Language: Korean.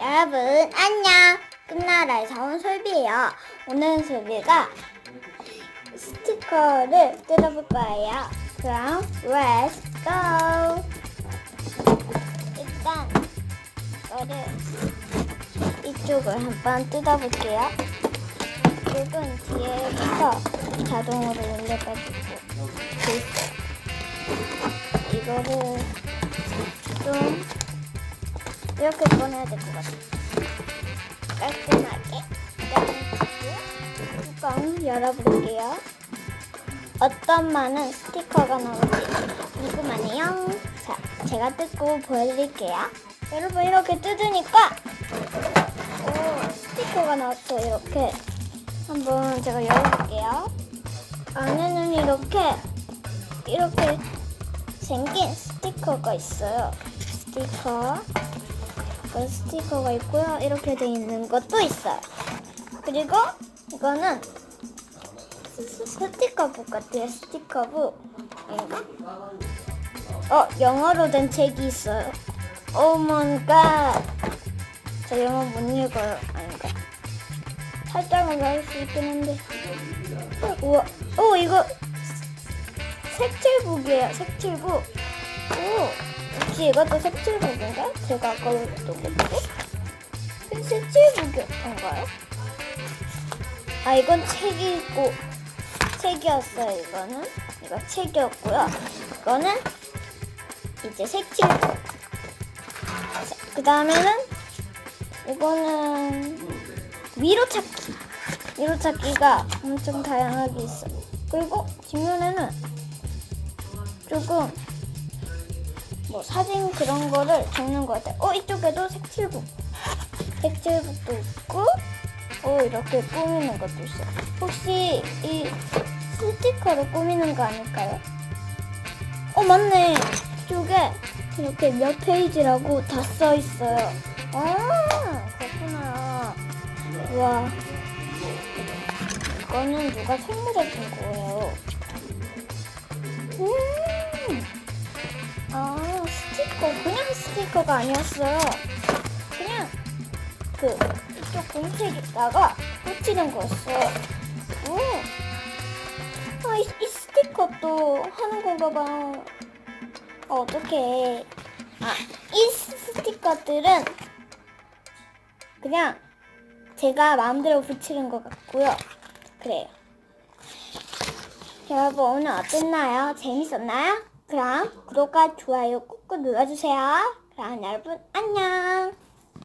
여러분 안녕. 끝나라에서 온 솔비예요. 오늘 솔비가 스티커를 뜯어볼 거예요. 그럼 let's go. 일단 이거를 이쪽을 한번 뜯어볼게요. 이쪽은 뒤에부터 자동으로 돼 있어요 이거를 이렇게 꺼내야 될 것 같아요. 깔끔하게 네, 뚜껑 열어볼게요. 어떤 많은 스티커가 나올지 궁금하네요. 자, 제가 뜯고 보여드릴게요. 여러분 이렇게 뜯으니까 오, 스티커가 나왔어요. 이렇게 한번 제가 열어볼게요. 안에는 이렇게 이렇게 생긴 스티커가 있어요. 스티커. 그 스티커가 있고요. 이렇게 돼 있는 것도 있어요. 그리고 이거는 스티커북 같아요. 스티커북. 어, 영어로 된 책이 있어요. 오 마이 갓. 저 영어 못 읽어요. 아닌가? 살짝은 할수 있긴 한데. 어, 우와. 오, 이거 색칠북이에요. 색칠북. 오, 혹시 이것도 색칠북인가? 제가 아까 또 그랬고. 색칠북인가요? 아, 이건 책이고, 책이었어요, 이거는. 이거 책이었고요. 이거는 이제 색칠북. 그 다음에는 이거는 위로 찾기. 위로 찾기가 엄청 다양하게 있어요. 그리고 뒷면에는 조금 뭐 사진 그런 거를 적는 것 같아요. 어 이쪽에도 색칠북, 색칠북도 있고, 어 이렇게 꾸미는 것도 있어요. 혹시 이 스티커로 꾸미는 거 아닐까요? 어 맞네. 이쪽에 이렇게 몇 페이지라고 다 써 있어요. 아 그렇구나. 와 이거는 누가 선물해 준 거예요. 음. 아, 스티커. 그냥 스티커가 아니었어요. 그냥 그 이쪽 공책에다가 붙이는 거였어요. 오. 아, 이, 이 스티커 또 하는 건가 봐. 어, 어떡해. 아, 이 스- 스티커들은 그냥 제가 마음대로 붙이는 것 같고요. 그래요. 여러분 오늘 어땠나요? 재밌었나요? 그럼 구독과 좋아요 꾹꾹 눌러주세요. 그럼 여러분 안녕.